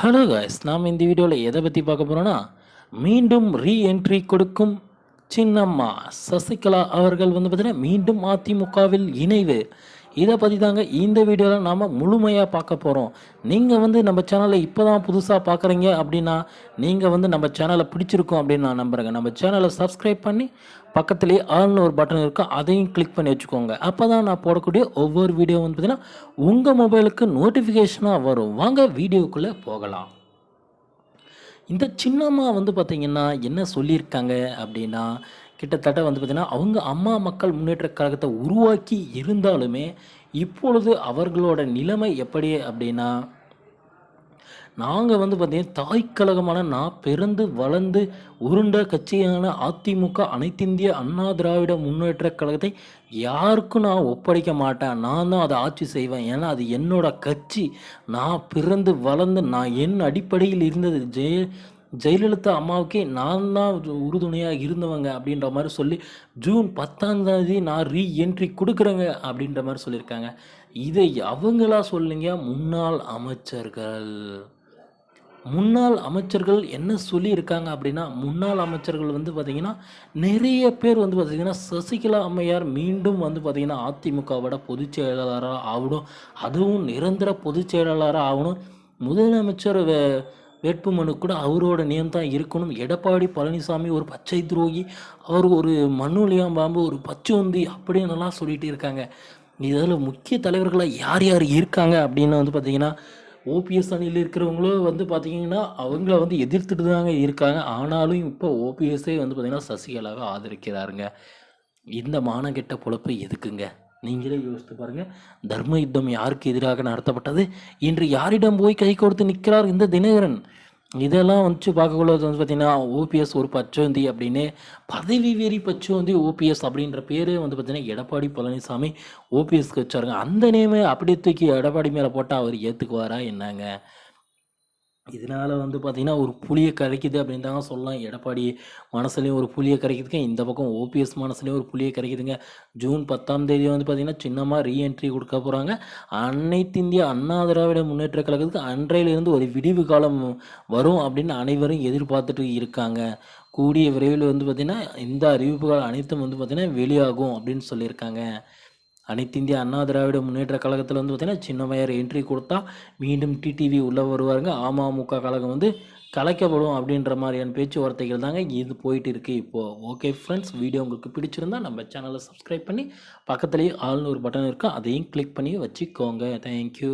Hello guys நாம் இந்த வீடியோவில் எதை பற்றி பார்க்க போகிறோன்னா மீண்டும் ரீஎன்ட்ரி கொடுக்கும் சின்னம்மா சசிகலா அவர்கள் வந்து பார்த்திங்கன்னா மீண்டும் அதிமுகவில் இணைவு. இதை பற்றி தாங்க இந்த வீடியோவில் நாம் முழுமையாக பார்க்க போகிறோம் நீங்கள் வந்து நம்ம சேனலை இப்போ தான் புதுசாக பார்க்குறீங்க அப்படின்னா நீங்கள் வந்து நம்ம சேனலை பிடிச்சிருக்கோம் அப்படின்னு நான் நம்புகிறேங்க நம்ம சேனலை சப்ஸ்கிரைப் பண்ணி பக்கத்துலேயே ஆள்னு ஒரு பட்டன் இருக்கும் அதையும் கிளிக் பண்ணி வச்சுக்கோங்க. அப்போ தான் நான் போடக்கூடிய ஒவ்வொரு வீடியோ வந்து பார்த்திங்கன்னா உங்கள் மொபைலுக்கு நோட்டிஃபிகேஷனாக வரும். வாங்க வீடியோக்குள்ளே போகலாம். இந்த சின்னம்மா வந்து பார்த்திங்கன்னா என்ன சொல்லியிருக்காங்க அப்படின்னா கிட்டத்தட்ட வந்து பார்த்திங்கன்னா அவங்க அம்மா மக்கள் முன்னேற்ற கழகத்தை உருவாக்கி இருந்தாலுமே இப்பொழுது அவர்களோட நிலைமை எப்படி அப்படின்னா நாங்கள் வந்து பார்த்தீங்கன்னா தாய் கழகமான நான் பிறந்து வளர்ந்து உருண்ட கட்சியான அதிமுக அனைத்திந்திய அண்ணா திராவிட முன்னேற்ற கழகத்தை யாருக்கும் நான் ஒப்படைக்க மாட்டேன். நான் தான் அதை ஆட்சி செய்வேன். ஏன்னா அது என்னோட கட்சி. நான் பிறந்து வளர்ந்து நான் என் அடிப்படையில் இருந்தது. ஜெய ஜெயலலிதா அம்மாவுக்கே நான் தான் உறுதுணையாக இருந்தவங்க அப்படின்ற மாதிரி சொல்லி ஜூன் பத்தாம் தேதி நான் ரீஎன்ட்ரி கொடுக்குறேங்க அப்படின்ற மாதிரி சொல்லியிருக்காங்க. இதை அவங்களா சொல்லுங்க முன்னாள் அமைச்சர்கள். முன்னாள் அமைச்சர்கள் என்ன சொல்லியிருக்காங்க அப்படின்னா முன்னாள் அமைச்சர்கள் வந்து பார்த்திங்கன்னா நிறைய பேர் வந்து பார்த்திங்கன்னா சசிகலா அம்மையார் மீண்டும் வந்து பார்த்திங்கன்னா அதிமுகவோட பொதுச் செயலாளராக ஆகணும். அதுவும் நிரந்தர பொதுச் செயலாளராக ஆகணும். முதலமைச்சர் வே வேட்புமனு கூட அவரோட நேம் தான் இருக்கணும். எடப்பாடி பழனிசாமி ஒரு பச்சை துரோகி அவர் ஒரு மண்ணுலியாம் பாம்பு ஒரு பச்சோந்தி அப்படின்னுலாம் சொல்லிட்டு இருக்காங்க. இதில் முக்கிய தலைவர்களாக யார் யார் இருக்காங்க அப்படின்னு வந்து பார்த்திங்கன்னா ஓபிஎஸ் அணியில் இருக்கிறவங்களும் வந்து பார்த்திங்கன்னா அவங்கள வந்து எதிர்த்துட்டு தாங்க இருக்காங்க. ஆனாலும் இப்போ ஓபிஎஸ்ஸே வந்து பார்த்திங்கன்னா சசிகலாவை ஆதரிக்கிறாருங்க. இந்த மானகெட்ட பொழப்பு எதுக்குங்க? நீங்களே யோசித்து பாருங்கள் தர்ம யுத்தம் யாருக்கு எதிராக நடத்தப்பட்டது? இன்று யாரிடம் போய் கை கொடுத்து நிற்கிறார் இந்த தினகரன்? இதெல்லாம் வந்துச்சு பார்க்கக்கூடாது வந்து பார்த்திங்கன்னா ஓபிஎஸ் ஒரு பச்சோந்தி அப்படின்னு பதவி வெறி பச்சோந்தி ஓபிஎஸ் அப்படின்ற பேரே வந்து பார்த்திங்கன்னா எடப்பாடி பழனிசாமி ஓபிஎஸ்க்கு வச்சாருங்க. அந்த நேமே அப்படியே தூக்கி எடப்பாடி மேலே போட்டால் அவர் ஏற்றுக்குவாரா என்னங்க? இதனால் வந்து பார்த்திங்கன்னா ஒரு புளியை கரைக்குது அப்படின்னு தாங்க சொல்லலாம். எடப்பாடி மனசுலேயும் ஒரு புளியை கரைக்குதுங்க. இந்த பக்கம் ஓபிஎஸ் மனசுலேயும் ஒரு புளியை கரைக்குதுங்க. ஜூன் பத்தாம் தேதி வந்து பார்த்திங்கன்னா சின்னமாக ரீஎன்ட்ரி கொடுக்க போகிறாங்க அனைத்து இந்திய அண்ணா திராவிட முன்னேற்ற கழகத்துக்கு அன்றையிலிருந்து ஒரு விடிவு காலம் வரும் அப்படின்னு அனைவரும் எதிர்பார்த்துட்டு இருக்காங்க. கூடிய விரைவில் வந்து பார்த்திங்கன்னா இந்த அறிவிப்புகள் அனைத்தும் வந்து பார்த்திங்கன்னா வெளியாகும் அப்படின்னு சொல்லியிருக்காங்க. அனைத்து இந்திய அண்ணா திராவிட முன்னேற்ற கழகத்தில் வந்து பார்த்திங்கன்னா சின்னமையார் என்ட்ரி கொடுத்தா மீண்டும் டிடிவி உள்ளே வருவாருங்க. அமமுக கழகம் வந்து கலைக்கப்படும் அப்படின்ற மாதிரியான பேச்சுவார்த்தைகள் தாங்க இது போயிட்டு இருக்குது இப்போது ஓகே ஃப்ரெண்ட்ஸ் வீடியோ உங்களுக்கு பிடிச்சிருந்தா நம்ம சேனலை சப்ஸ்கிரைப் பண்ணி பக்கத்துலேயே ஆள்னு ஒரு பட்டன் இருக்கும் அதையும் கிளிக் பண்ணி வச்சுக்கோங்க. தேங்க்யூ